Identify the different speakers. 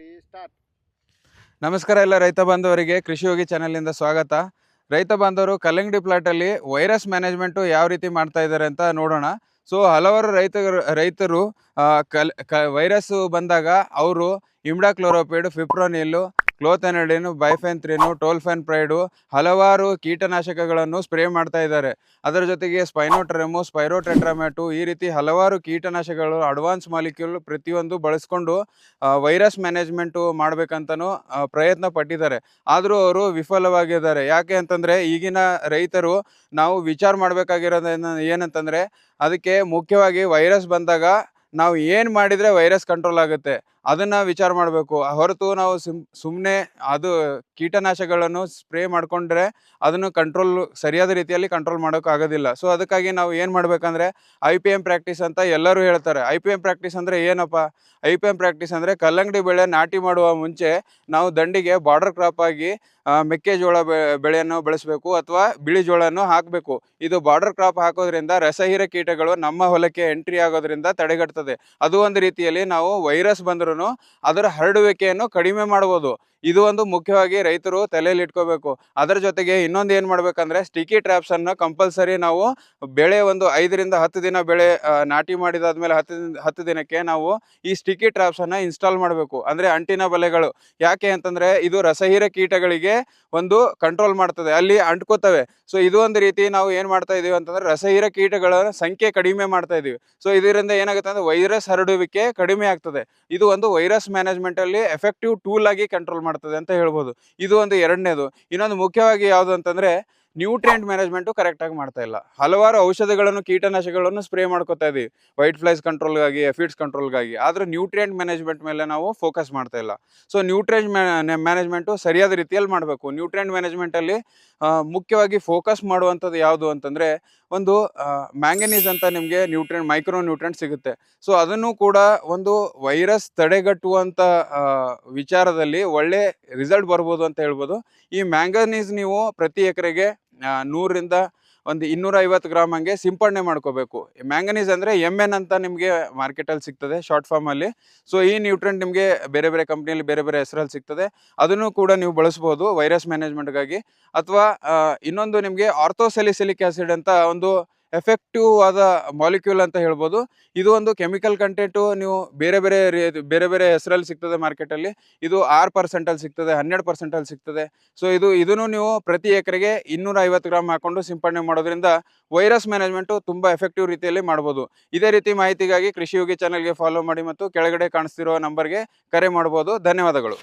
Speaker 1: Start
Speaker 2: ನಮಸ್ಕಾರ ಎಲ್ಲ ರೈತ ಬಾಂಧವರಿಗೆ ಕೃಷಿ ಹೋಗಿ ಚಾನೆಲ್ನಿಂದ ಸ್ವಾಗತ. ರೈತ ಬಾಂಧವರು ಕಲ್ಲಂಗಡಿ ಪ್ಲಾಟಲ್ಲಿ ವೈರಸ್ ಮ್ಯಾನೇಜ್ಮೆಂಟು ಯಾವ ರೀತಿ ಮಾಡ್ತಾ ಇದ್ದಾರೆ ಅಂತ ನೋಡೋಣ. ಸೊ ಹಲವಾರು ರೈತ ರೈತರು ಆ, ಕಲ್ ಕ ವೈರಸ್ಸು ಬಂದಾಗ ಅವರು ಇಮ್ಡಾಕ್ಲೋರೋಪಿಡ್ ಫಿಪ್ರೋನಿಲ್ಲು ಕ್ಲೋಥೆನಡಿನು ಬೈಫೆನ್ತ್ರಿನು ಟೋಲ್ಫೆನ್ ಪ್ರೈಡು ಹಲವಾರು ಕೀಟನಾಶಕಗಳನ್ನು ಸ್ಪ್ರೇ ಮಾಡ್ತಾ ಇದ್ದಾರೆ. ಅದರ ಜೊತೆಗೆ ಸ್ಪೈನೋಟ್ರೆಮು, ಸ್ಪೈರೋಟೆಟ್ರಾಮ್ಯಾಟು ಈ ರೀತಿ ಹಲವಾರು ಕೀಟನಾಶಕಗಳು ಅಡ್ವಾನ್ಸ್ ಮಾಲಿಕ್ಯೂಲ್ ಪ್ರತಿಯೊಂದು ಬಳಸ್ಕೊಂಡು ವೈರಸ್ ಮ್ಯಾನೇಜ್ಮೆಂಟು ಮಾಡಬೇಕಂತನೂ ಪ್ರಯತ್ನ ಪಟ್ಟಿದ್ದಾರೆ. ಆದರೂ ಅವರು ವಿಫಲವಾಗಿದ್ದಾರೆ. ಯಾಕೆ ಅಂತಂದರೆ ಈಗಿನ ರೈತರು ನಾವು ವಿಚಾರ ಮಾಡಬೇಕಾಗಿರೋದು ಏನಂತಂದರೆ ಅದಕ್ಕೆ ಮುಖ್ಯವಾಗಿ ವೈರಸ್ ಬಂದಾಗ ನಾವು ಏನು ಮಾಡಿದರೆ ವೈರಸ್ ಕಂಟ್ರೋಲ್ ಆಗುತ್ತೆ? ಅದನ್ನು ವಿಚಾರ ಮಾಡಬೇಕು. ಹೊರತು ನಾವು ಸುಮ್ ಸುಮ್ಮನೆ ಅದು ಕೀಟನಾಶಕಗಳನ್ನು ಸ್ಪ್ರೇ ಮಾಡಿಕೊಂಡ್ರೆ ಅದನ್ನು ಕಂಟ್ರೋಲ್, ಸರಿಯಾದ ರೀತಿಯಲ್ಲಿ ಕಂಟ್ರೋಲ್ ಮಾಡೋಕ್ಕಾಗೋದಿಲ್ಲ ಸೊ, ಅದಕ್ಕಾಗಿ ನಾವು ಏನು ಮಾಡಬೇಕಂದ್ರೆ, ಐ ಪಿ ಎಂ ಪ್ರಾಕ್ಟೀಸ್ ಅಂತ ಎಲ್ಲರೂ ಹೇಳ್ತಾರೆ. ಐ ಪಿ ಎಂ ಪ್ರಾಕ್ಟೀಸ್ ಅಂದರೆ ಏನಪ್ಪ? ಐ ಪಿ ಎಂ ಪ್ರಾಕ್ಟೀಸ್ ಅಂದರೆ ಕಲ್ಲಂಗಡಿ ಬೆಳೆ ನಾಟಿ ಮಾಡುವ ಮುಂಚೆ ನಾವು ದಂಡಿಗೆ ಬಾರ್ಡರ್ ಕ್ರಾಪ್ ಆಗಿ ಮೆಕ್ಕೆಜೋಳ ಬೆಳೆಯನ್ನು ಬೆಳೆಸಬೇಕು ಅಥವಾ ಬಿಳಿ ಜೋಳವನ್ನು ಹಾಕಬೇಕು. ಇದು ಬಾರ್ಡರ್ ಕ್ರಾಪ್ ಹಾಕೋದ್ರಿಂದ ರಸಹೀರ ಕೀಟಗಳು ನಮ್ಮ ಹೊಲಕ್ಕೆ ಎಂಟ್ರಿ ಆಗೋದ್ರಿಂದ ತಡೆಗಟ್ತದೆ. ಅದು ಒಂದು ರೀತಿಯಲ್ಲಿ ನಾವು ವೈರಸ್ ಬಂದ್ರೂ ಅದರ ಹರಡುವಿಕೆಯನ್ನು ಕಡಿಮೆ ಮಾಡ್ಬೋದು. ಇದು ಒಂದು ಮುಖ್ಯವಾಗಿ ರೈತರು ತಲೆಯಲ್ಲಿ ಇಟ್ಕೋಬೇಕು. ಅದರ ಜೊತೆಗೆ ಇನ್ನೊಂದು ಏನು ಮಾಡ್ಬೇಕಂದ್ರೆ ಸ್ಟಿಕಿ ಟ್ರ್ಯಾಪ್ಸ್ ಅನ್ನು ಕಂಪಲ್ಸರಿ ನಾವು ಬೆಳೆ ಒಂದು ಐದರಿಂದ ಹತ್ತು ದಿನ ಬೆಳೆ ನಾಟಿ ಮಾಡಿದಾದ್ಮೇಲೆ ಹತ್ತು ಹತ್ತು ದಿನಕ್ಕೆ ನಾವು ಈ ಸ್ಟಿಕಿ ಟ್ರಾಪ್ಸ್ ಅನ್ನ ಇನ್ಸ್ಟಾಲ್ ಮಾಡಬೇಕು. ಅಂದ್ರೆ ಅಂಟಿನ ಬಲೆಗಳು. ಯಾಕೆ ಅಂತಂದ್ರೆ ಇದು ರಸಹೀರ ಕೀಟಗಳಿಗೆ ಒಂದು ಕಂಟ್ರೋಲ್ ಮಾಡ್ತದೆ. ಅಲ್ಲಿ ಅಂಟ್ಕೋತವೆ. ಸೊ ಇದು ಒಂದು ರೀತಿ ನಾವು ಏನ್ ಮಾಡ್ತಾ ಇದೀವಿ ಅಂತಂದ್ರೆ ರಸಹೀರ ಕೀಟಗಳ ಸಂಖ್ಯೆ ಕಡಿಮೆ ಮಾಡ್ತಾ ಇದೀವಿ. ಸೊ ಇದರಿಂದ ಏನಾಗುತ್ತೆ ಅಂದ್ರೆ ವೈರಸ್ ಹರಡುವಿಕೆ ಕಡಿಮೆ ಆಗ್ತದೆ. ಇದು ಒಂದು ವೈರಸ್ ಮ್ಯಾನೇಜ್ಮೆಂಟ್ ಅಲ್ಲಿ ಎಫೆಕ್ಟಿವ್ ಟೂಲ್ ಆಗಿ ಕಂಟ್ರೋಲ್ ಮಾಡ್ತದೆ ಅಂತ ಹೇಳ್ಬೋದು. ಇದು ಒಂದು ಎರಡನೇದು. ಇನ್ನೊಂದು ಮುಖ್ಯವಾಗಿ ಯಾವುದು ಅಂತಂದ್ರೆ ನ್ಯೂಟ್ರಿಯೆಂಟ್ ಮ್ಯಾನೇಜ್ಮೆಂಟು ಕರೆಕ್ಟಾಗಿ ಮಾಡ್ತಾ ಇಲ್ಲ. ಹಲವಾರು ಔಷಧಗಳನ್ನು, ಕೀಟನಾಶಕಗಳನ್ನು ಸ್ಪ್ರೇ ಮಾಡ್ಕೋತಾ ಇದ್ದೀವಿ ವೈಟ್ ಫ್ಲೈಸ್ ಕಂಟ್ರೋಲ್ಗಾಗಿ ಎಫಿಡ್ಸ್ ಕಂಟ್ರೋಲ್ಗಾಗಿ ಆದರೆ ನ್ಯೂಟ್ರಿಯೆಂಟ್ ಮ್ಯಾನೇಜ್ಮೆಂಟ್ ಮೇಲೆ ನಾವು ಫೋಕಸ್ ಮಾಡ್ತಾ ಇಲ್ಲ. ಸೊ ನ್ಯೂಟ್ರಿಯೆಂಟ್ ಮ್ಯಾನೇಜ್ಮೆಂಟು ಸರಿಯಾದ ರೀತಿಯಲ್ಲಿ ಮಾಡಬೇಕು. ನ್ಯೂಟ್ರಿಯೆಂಟ್ ಮ್ಯಾನೇಜ್ಮೆಂಟಲ್ಲಿ ಮುಖ್ಯವಾಗಿ ಫೋಕಸ್ ಮಾಡುವಂಥದ್ದು ಯಾವುದು ಅಂತಂದರೆ ಒಂದು ಮ್ಯಾಂಗನೀಸ್ ಅಂತ ನಿಮಗೆ ನ್ಯೂಟ್ರಿಯೆಂಟ್ ಮೈಕ್ರೋ ನ್ಯೂಟ್ರಿಯೆಂಟ್ ಸಿಗುತ್ತೆ. ಸೊ, ಅದನ್ನು ಕೂಡ ಒಂದು ವೈರಸ್ ತಡೆಗಟ್ಟುವಂಥ ವಿಚಾರದಲ್ಲಿ ಒಳ್ಳೆ ರಿಸಲ್ಟ್ ಬರ್ಬೋದು ಅಂತ ಹೇಳ್ಬೋದು. ಈ ಮ್ಯಾಂಗನೀಸ್ ನೀವು ಪ್ರತಿ ಎಕರೆಗೆ ನೂರರಿಂದ ಒಂದು ಇನ್ನೂರ ಐವತ್ತು ಗ್ರಾಮ್ ಹಂಗೆ ಸಿಂಪಡಣೆ ಮಾಡ್ಕೋಬೇಕು. ಮ್ಯಾಂಗನೀಸ್ ಅಂದರೆ ಎಂ ಎನ್ ಅಂತ ನಿಮಗೆ ಮಾರ್ಕೆಟಲ್ಲಿ ಸಿಗ್ತದೆ ಶಾರ್ಟ್ ಫಾರ್ಮಲ್ಲಿ. ಸೊ, ಈ ನ್ಯೂಟ್ರೆಂಟ್ ನಿಮಗೆ ಬೇರೆ ಬೇರೆ ಕಂಪ್ನಿಯಲ್ಲಿ ಬೇರೆ ಬೇರೆ ಹೆಸರಲ್ಲಿ ಸಿಗ್ತದೆ. ಅದನ್ನು ಕೂಡ ನೀವು ಬಳಸ್ಬೋದು ವೈರಸ್ ಮ್ಯಾನೇಜ್ಮೆಂಟ್ಗಾಗಿ. ಅಥವಾ ಇನ್ನೊಂದು ನಿಮಗೆ ಆರ್ಥೋಸೆಲಿಸಿಲಿಕ್ ಆಸಿಡ್ ಅಂತ ಒಂದು ಎಫೆಕ್ಟಿವ್ ಆದ ಮಾಲಿಕ್ಯೂಲ್ ಅಂತ ಹೇಳ್ಬೋದು. ಇದು ಒಂದು ಕೆಮಿಕಲ್ ಕಂಟೆಂಟು ನೀವು ಬೇರೆ ಬೇರೆ ಬೇರೆ ಬೇರೆ ಹೆಸರಲ್ಲಿ ಸಿಗ್ತದೆ ಮಾರ್ಕೆಟಲ್ಲಿ ಇದು ಆರು ಪರ್ಸೆಂಟಲ್ಲಿ ಸಿಗ್ತದೆ, ಹನ್ನೆರಡು ಪರ್ಸೆಂಟಲ್ಲಿ ಸಿಗ್ತದೆ. ಸೊ ಇದು, ಇದನ್ನು ನೀವು ಪ್ರತಿ ಎಕರೆಗೆ ಇನ್ನೂರ ಐವತ್ತು ಗ್ರಾಮ್ ಹಾಕೊಂಡು ಸಿಂಪಡಣೆ ಮಾಡೋದ್ರಿಂದ ವೈರಸ್ ಮ್ಯಾನೇಜ್ಮೆಂಟು ತುಂಬ ಎಫೆಕ್ಟಿವ್ ರೀತಿಯಲ್ಲಿ ಮಾಡ್ಬೋದು. ಇದೇ ರೀತಿ ಮಾಹಿತಿಗಾಗಿ ಕೃಷಿ ಯೋಗಿ ಚಾನಲ್ಗೆ ಫಾಲೋ ಮಾಡಿ ಮತ್ತು ಕೆಳಗಡೆ ಕಾಣಿಸ್ತಿರೋ ನಂಬರ್ಗೆ ಕರೆ ಮಾಡ್ಬೋದು. ಧನ್ಯವಾದಗಳು.